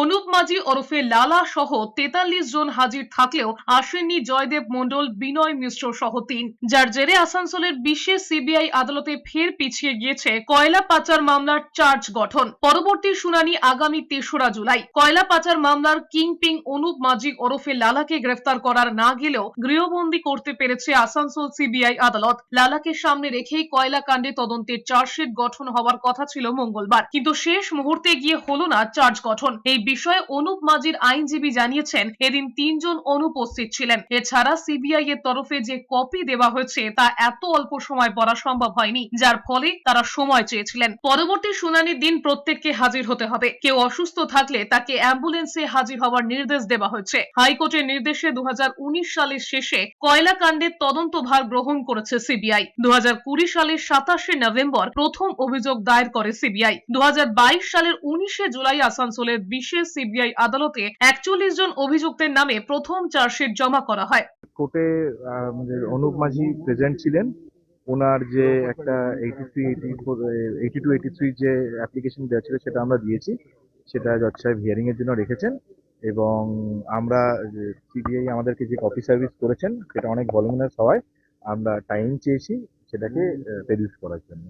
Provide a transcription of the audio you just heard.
অনুপ মাঝি ওরফে লালা সহ তেতাল্লিশ জন হাজির থাকলেও আসেননি জয়দেব মন্ডল বিনয় মিশ্র সহ তিন। যার জেরে আসানসোলের বিশেষ সিবিআই আদালতে ফের পিছিয়ে গিয়েছে কয়লা পাচার মামলার চার্জ গঠন। পরবর্তী শুনানি আগামী তেসরা জুলাই। কয়লা পাচার মামলার কিংপিং অনুপ মাঝি ওরফে লালাকে গ্রেফতার করার না গেলেও গৃহবন্দী করতে পেরেছে আসানসোল সিবিআই আদালত। লালাকে সামনে রেখেই কয়লা কাণ্ডে তদন্তের চার্জশিট গঠন হওয়ার কথা ছিল মঙ্গলবার। কিন্তু শেষ মুহূর্তে গিয়ে হলো না চার্জ গঠন। এই বিষয়ে অনুপ মাঝির আইনজীবী জানিয়েছেন, এদিন তিনজন অনুপস্থিত ছিলেন। এছাড়া সিবিআই এর তরফে যে কপি দেওয়া হয়েছে, তা এত অল্প সময় পড়া সম্ভব হয়নি, যার ফলে তারা সময় চেয়েছিলেন। পরবর্তী শুনানির দিন প্রত্যেককে হাজির হতে হবে। কেউ অসুস্থ থাকলে তাকে অ্যাম্বুলেন্সে হাজির হওয়ার নির্দেশ দেওয়া হয়েছে। হাইকোর্টের নির্দেশে দু হাজার উনিশ সালের শেষে কয়লা কাণ্ডের তদন্তভার গ্রহণ করেছে সিবিআই। দু হাজার কুড়ি সালের সাতাশে নভেম্বর প্রথম অভিযোগ দায়ের করে সিবিআই। দু হাজার বাইশ সালের উনিশে জুলাই আসানসোলের বিশেষ সিবিআই আদালতে একচল্লিশ জন অভিযুক্তের নামে প্রথম চার্জশিট জমা করা হয়। কোর্টে অনুপ মাঝি প্রেজেন্ট ছিলেন। ওনার যে একটা এইটি টু এইটি থ্রি যে অ্যাপ্লিকেশন দেওয়া ছিল সেটা আমরা দিয়েছি। সেটা জজ সাহেব হিয়ারিং এর জন্য রেখেছেন এবং আমরা সিবিআই আমাদেরকে যে কপি সার্ভিস করেছেন, সেটা অনেক ভলিউমিনাস হওয়ায় আমরা টাইম চেয়েছি সেটাকে রেডিউস করার জন্য।